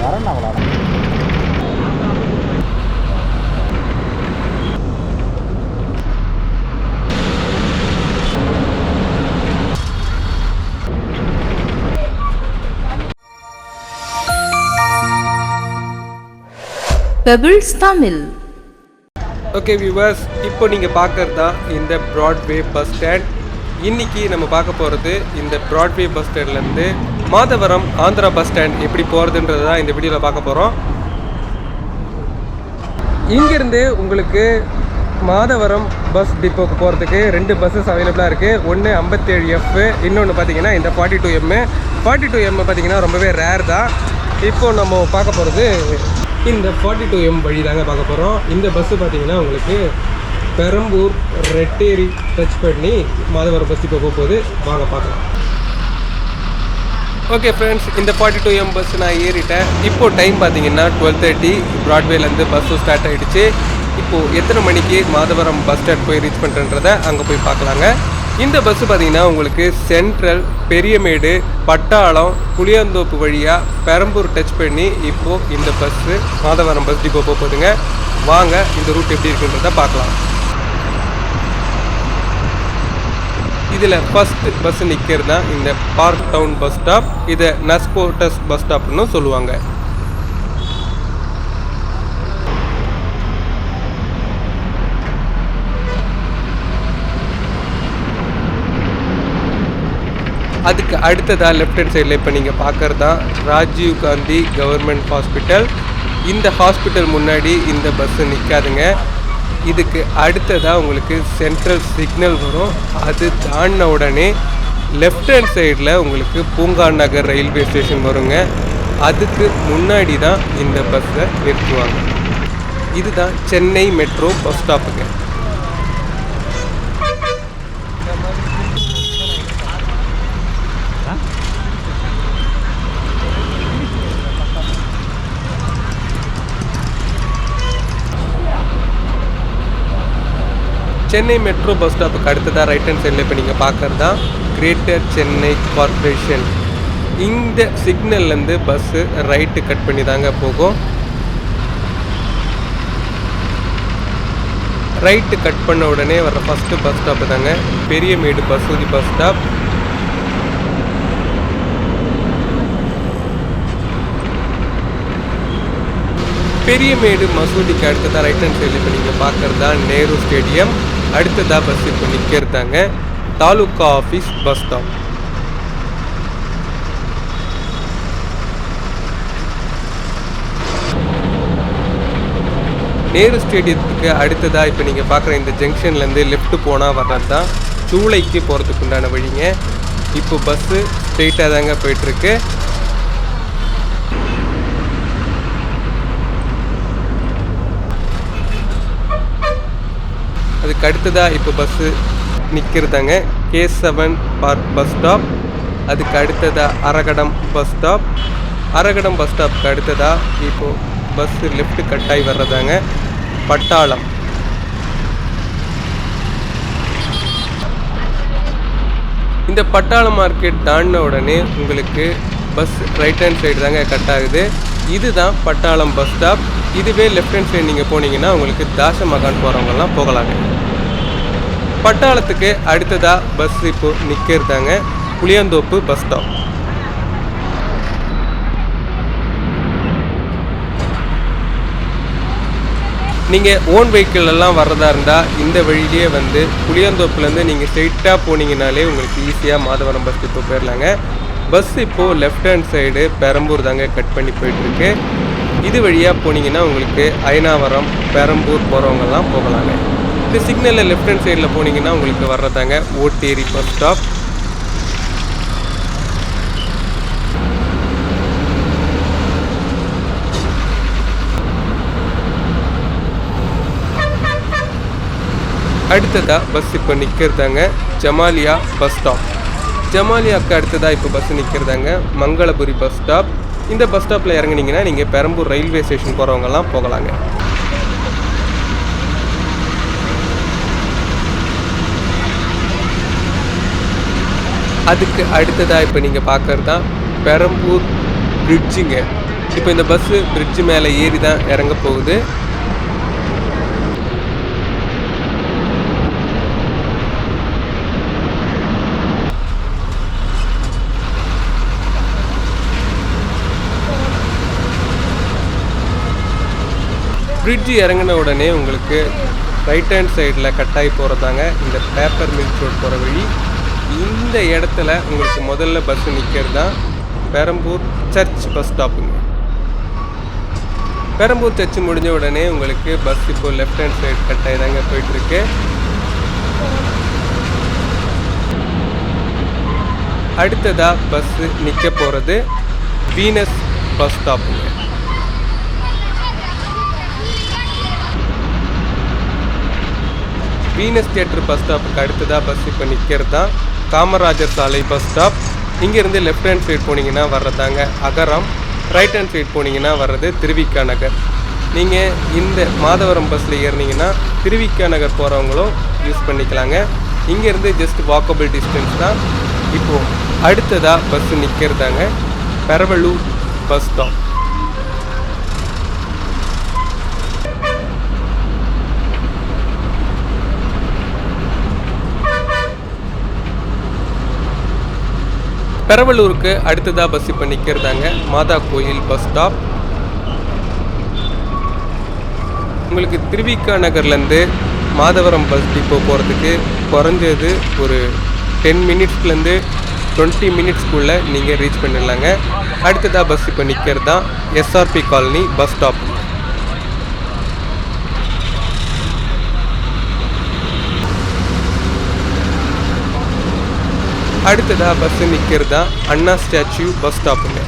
வரணும் அவ்வளோ Pebbles Tamil. Okay viewers இப்போ நீங்கள் பார்க்குறது தான் இந்த ப்ராட்வே பஸ் ஸ்டாண்ட் இன்னைக்கு நம்ம பார்க்க போகிறது இந்த ப்ராட்வே பஸ் ஸ்டாண்ட்லேருந்து மாதவரம் ஆந்திரா பஸ் ஸ்டாண்ட் எப்படி போகிறதுன்றது தான் இந்த வீடியோவில் பார்க்க போகிறோம் இங்கேருந்து உங்களுக்கு மாதவரம் பஸ் டிப்போக்கு போகிறதுக்கு ரெண்டு பஸ்ஸஸ் அவைலபிளாக இருக்குது ஒன்று ஐம்பத்தேழு எஃப் இன்னொன்று பார்த்தீங்கன்னா இந்த forty two M forty two M பார்த்தீங்கன்னா ரொம்பவே ரேர் தான். இப்போ நம்ம பார்க்க போகிறது இந்த ஃபார்ட்டி டூ எம் வழி தாங்க பார்க்க போகிறோம் இந்த பஸ்ஸு பார்த்தீங்கன்னா உங்களுக்கு பெரம்பூர் ரெட்டேரி டச் பண்ணி மாதவரம் பஸ் இப்போ போக போகுது வாங்க பார்க்கலாம். ஓகே ஃப்ரெண்ட்ஸ் இந்த ஃபார்ட்டி டூ எம் பஸ் நான் ஏறிட்டேன். இப்போது டைம் பார்த்தீங்கன்னா டுவெல் தேர்ட்டி ப்ராட்வேலேருந்து பஸ்ஸும் ஸ்டார்ட் ஆகிடுச்சு இப்போது எத்தனை மணிக்கு மாதவரம் பஸ் ஸ்டாண்ட் போய் ரீச் பண்ணுறன்றதை அங்கே போய் பார்க்கலாங்க. இந்த பஸ்ஸு பார்த்தீங்கன்னா உங்களுக்கு சென்ட்ரல் பெரியமேடு பட்டாளம் புளியந்தோப்பு வழியாக பெரம்பூர் டச் பண்ணி இப்போது இந்த பஸ்ஸு மாதவரம் பஸ் டிப்போ போக போகுதுங்க. வாங்க இந்த ரூட் எப்படி இருக்குன்றதை பார்க்கலாம். இதில் ஃபஸ்ட்டு பஸ் நிற்கிறது? தான் இந்த பார்க் டவுன் பஸ் ஸ்டாப் இதை நஸ்கோட்டஸ் பஸ் ஸ்டாப்னு சொல்லுவாங்க. அதுக்கு அடுத்ததாக லெஃப்ட் ஹேண்ட் சைடில் இப்போ நீங்கள் பார்க்குறது தான் ராஜீவ் காந்தி கவர்மெண்ட் ஹாஸ்பிட்டல் இந்த ஹாஸ்பிட்டல் முன்னாடி இந்த பஸ்ஸு நிற்காதுங்க. இதுக்கு அடுத்ததாக உங்களுக்கு சென்ட்ரல் சிக்னல் வரும். அது தாண்டின உடனே லெஃப்ட் ஹேண்ட் சைடில் உங்களுக்கு பூங்கா நகர் ரயில்வே ஸ்டேஷன் வருங்க. அதுக்கு முன்னாடி தான் இந்த பஸ்ஸை நிறுத்துவாங்க. இதுதான் சென்னை மெட்ரோ பஸ் ஸ்டாப்புங்க சென்னை மெட்ரோ பஸ் ஸ்டாப்புக்கு அடுத்ததாக ரைட் ஹேண்ட் சைடில் இப்போ நீங்கள் பார்க்குறது தான் கிரேட்டர் சென்னை கார்பரேஷன் இந்த சிக்னல்லேருந்து பஸ்ஸு ரைட்டு கட் பண்ணி தாங்க போகும். ரைட்டு கட் பண்ண உடனே வர ஃபஸ்ட்டு பஸ் ஸ்டாப்பு தாங்க. பெரியமேடு பசூதி பஸ் ஸ்டாப் பெரியமேடு மசூதிக்கு அடுத்ததாக ரைட் ஹேண்ட் சைடில் இப்போ நீங்கள் பார்க்குறது தான் நேரு ஸ்டேடியம் அடுத்ததாக பஸ் இப்போ நிற்கிறதாங்க taluka office bus stop. Nehru ஸ்டேடியத்துக்கு அடுத்ததாக இப்போ நீங்கள் பார்க்குற இந்த ஜங்ஷன்லேருந்து லெஃப்ட் போனால் வர்றது தான் சூளைக்கு போகிறதுக்கு உண்டான வழிங்க. இப்போ பஸ்ஸு ஸ்ட்ரெயிட்டாக தாங்க போயிட்டுருக்கு. அதுக்கு அடுத்ததாக இப்போ bus நிற்கிறதாங்க K seven park bus stop அதுக்கு அடுத்ததாக Aragadam bus stop Aragadam bus ஸ்டாப்புக்கு அடுத்ததாக இப்போது பஸ்ஸு லெஃப்ட் கட்டாகி வர்றதாங்க பட்டாளம். இந்த பட்டாளம் மார்க்கெட் தாண்டின உடனே உங்களுக்கு பஸ் ரைட் ஹேண்ட் சைடு தாங்க கட் ஆகுது. இதுதான் பட்டாளம் பஸ் ஸ்டாப் இதுவே லெஃப்ட் ஹேண்ட் சைடு நீங்கள் போனீங்கன்னா உங்களுக்கு தாச மகான் போகிறவங்கலாம் போகலாங்க. பட்டாளத்துக்கு அடுத்ததாக பஸ் இப்போ நிற்கிறதாங்க புளியந்தோப்பு பஸ் ஸ்டாப் நீங்கள் ஓன் வெஹிக்கிள் எல்லாம் வர்றதா இருந்தால் இந்த வழியிலேயே வந்து புளியந்தோப்புலேருந்து நீங்கள் ஸ்ட்ரெயிட்டாக போனீங்கனாலே உங்களுக்கு ஈஸியாக மாதவரம் பஸ் இப்போ போயிடலாங்க பஸ் இப்போது லெஃப்ட் ஹேண்ட் சைடு பெரம்பூர் தாங்க கட் பண்ணி போயிட்டுருக்கு. இது வழியாக போனீங்கன்னா உங்களுக்கு அயனாவரம் பெரம்பூர் போகிறவங்கெல்லாம் போகலாங்க. இந்த சிக்னலில் லெஃப்ட் ஹேண்ட் சைடில் போனீங்கன்னா உங்களுக்கு வர்றதாங்க ஓட்டேரி பஸ் ஸ்டாப். அடுத்ததாக பஸ் இப்போ நிற்கிறதாங்க ஜமாலியா பஸ் ஸ்டாப். ஜமாலியாவுக்கு அடுத்ததாக இப்போ பஸ் நிற்கிறதாங்க மங்களபுரி பஸ் ஸ்டாப். இந்த பஸ் ஸ்டாப்பில் இறங்குனீங்கன்னா நீங்கள் பெரம்பூர் ரயில்வே ஸ்டேஷன் போகிறவங்கலாம் போகலாங்க. அதுக்கு அடுத்ததாக இப்போ நீங்கள் பார்க்குறது தான் பெரம்பூர் பிரிட்ஜுங்க இப்போ இந்த பஸ்ஸு பிரிட்ஜு மேலே ஏறி தான் இறங்க போகுது. பிரிட்ஜ் இறங்கின உடனே உங்களுக்கு ரைட் ஹேண்ட் சைடில் கட்டாகி போகிறதாங்க இந்த பேப்பர் மில்க் ரோட் போகிற வழி. இந்த இடத்துல உங்களுக்கு முதல்ல பஸ் நிற்கிறது தான் பெரம்பூர் சர்ச் பஸ் ஸ்டாப்புங்க பெரம்பூர் சர்ச் முடிஞ்ச உடனே உங்களுக்கு பஸ் இப்போ லெஃப்ட் ஹேண்ட் சைடு கட்டாயி தாங்க போயிட்டுருக்கு. அடுத்ததாக பஸ்ஸு நிற்க போகிறது வீனஸ் பஸ் ஸ்டாப்புங்க வீனஸ் தியேட்டர் பஸ் ஸ்டாப்புக்கு அடுத்ததாக பஸ் இப்போ நிற்கிறது தான் காமராஜர் சாலை பஸ் ஸ்டாப் இங்கேருந்து லெஃப்ட் ஹேண்ட் சைடு போனீங்கன்னா வர்றதாங்க அகரம். ரைட் ஹேண்ட் சைடு போனீங்கன்னா வர்றது திருவிக்கா நகர். நீங்கள் இந்த மாதவரம் பஸ்ஸில் ஏறினீங்கன்னா திருவிக்கா நகர் போகிறவங்களும் யூஸ் பண்ணிக்கலாங்க. இங்கேருந்து ஜஸ்ட் வாக்கபிள் டிஸ்டன்ஸ் தான் இப்போது அடுத்ததாக பஸ்ஸு நிற்கிறதாங்க பெரவலூர் பஸ் ஸ்டாப் பெரவலூருக்கு அடுத்ததாக பஸ் இப்போ நிற்கிறதாங்க மாதா கோயில் பஸ் ஸ்டாப் உங்களுக்கு திருவிக்கா நகர்லேருந்து மாதவரம் பஸ் டிப்போ போகிறதுக்கு குறைஞ்சது ஒரு டென் மினிட்ஸ்லேருந்து டுவெண்ட்டி மினிட்ஸ்க்குள்ளே நீங்கள் ரீச் பண்ணிடலாங்க. அடுத்ததாக பஸ் இப்போ நிற்கிறது தான் எஸ்ஆர்பி காலனி பஸ் ஸ்டாப் அடுத்ததாக பஸ்ஸு நிற்கிறது தான் அண்ணா ஸ்டாச்சு பஸ் ஸ்டாப்புங்க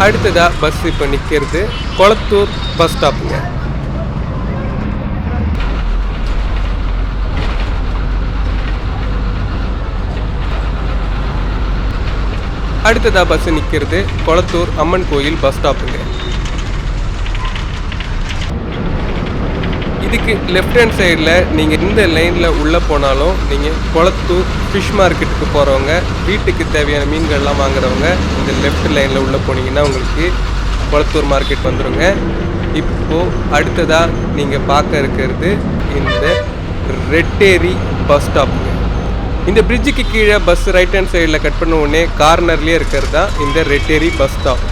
அடுத்ததாக பஸ் இப்போ நிற்கிறது கொளத்தூர் பஸ் ஸ்டாப்புங்க அடுத்ததாக பஸ் நிற்கிறது கொளத்தூர் அம்மன் கோயில் பஸ் ஸ்டாப்புங்க இதுக்கு லெஃப்ட் ஹேண்ட் சைடில் நீங்கள் இந்த லைனில் உள்ளே போனாலும் நீங்கள் குளத்தூர் ஃபிஷ் மார்க்கெட்டுக்கு போகிறவங்க வீட்டுக்கு தேவையான மீன்கள்லாம் வாங்குறவங்க இந்த லெஃப்ட் லைனில் உள்ளே போனீங்கன்னா உங்களுக்கு குளத்தூர் மார்க்கெட் வந்துடுங்க இப்போது அடுத்ததாக நீங்கள் பார்க்க இருக்கிறது இந்த ரெட்டேரி பஸ் ஸ்டாப்புங்க இந்த பிரிட்ஜுக்கு கீழே பஸ் ரைட் ஹேண்ட் சைடில் கட் பண்ண உடனே கார்னர்லேயே இருக்கிறது தான் இந்த Retteri bus stop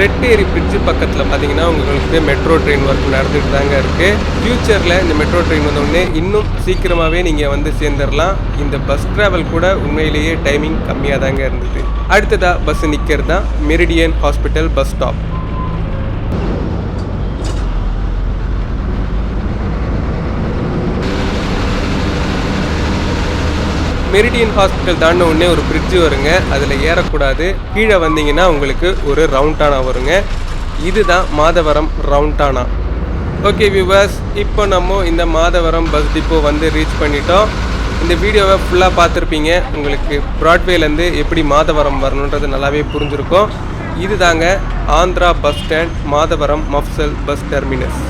Retteri bridge பக்கத்தில் பார்த்தீங்கன்னா உங்களுக்கு மெட்ரோ ட்ரெயின் ஒர்க் நடந்துட்டு தாங்க இருக்குது ஃப்யூச்சரில் இந்த மெட்ரோ ட்ரெயின் வந்தோடனே இன்னும் சீக்கிரமாகவே நீங்கள் வந்து சேர்ந்துடலாம் இந்த பஸ் ட்ராவல் கூட உண்மையிலேயே டைமிங் கம்மியாக தாங்க இருந்தது. அடுத்ததாக பஸ் நிற்கிறது தான் Meridian hospital bus stop Meridian hospital தாண்ட உடனே ஒரு பிரிட்ஜ் வருங்க. அதில் ஏறக்கூடாது. கீழே வந்தீங்கன்னா உங்களுக்கு ஒரு ரவுண்டானா வருங்க. இதுதான் மாதவரம் ரவுண்டானா ஓகே வியூவர்ஸ் இப்போ நம்ம இந்த மாதவரம் பஸ் டிப்போ வந்து ரீச் பண்ணிட்டோம். இந்த வீடியோவை ஃபுல்லாக பார்த்துருப்பீங்க. உங்களுக்கு ப்ராட்வேலேருந்து எப்படி மாதவரம் வரணுன்றது நல்லாவே புரிஞ்சுருக்கும். இது தாங்க Andhra bus stand Madhavaram mofussil bus terminus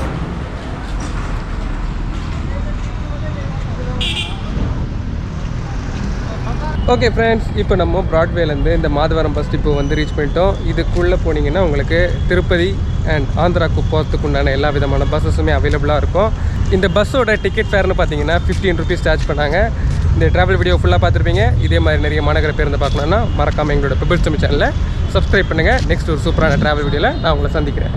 okay friends இப்போ நம்ம ப்ராட்வேலேருந்து இந்த மாதவரம் பஸ் டிப்போ வந்து ரீச் பண்ணிட்டோம். இதுக்குள்ளே போனீங்கன்னா உங்களுக்கு திருப்பதி அண்ட் ஆந்திராவுக்கு போகிறதுக்கு உண்டான எல்லா விதமான பஸ்ஸஸுமே அவைலபிளாக இருக்கும். இந்த பஸ்ஸோட டிக்கெட் ஃபேர்னு பார்த்தீங்கன்னா ஃபிஃப்டீன் ருபீஸ் சார்ஜ் பண்ணாங்க. இந்த ட்ராவல் வீடியோ ஃபுல்லாக பார்த்துருப்பீங்க. இதே மாதிரி நிறைய மாநகர பேருந்து பார்க்கணுன்னா மறக்காமல் எங்களோட பிபிள் தமிழ் சேனலை சப்ஸ்கிரைப் பண்ணுங்கள் நெக்ஸ்ட் ஒரு சூப்பரான ட்ராவல் வீடியோவில் நான் உங்களை சந்திக்கிறேன்.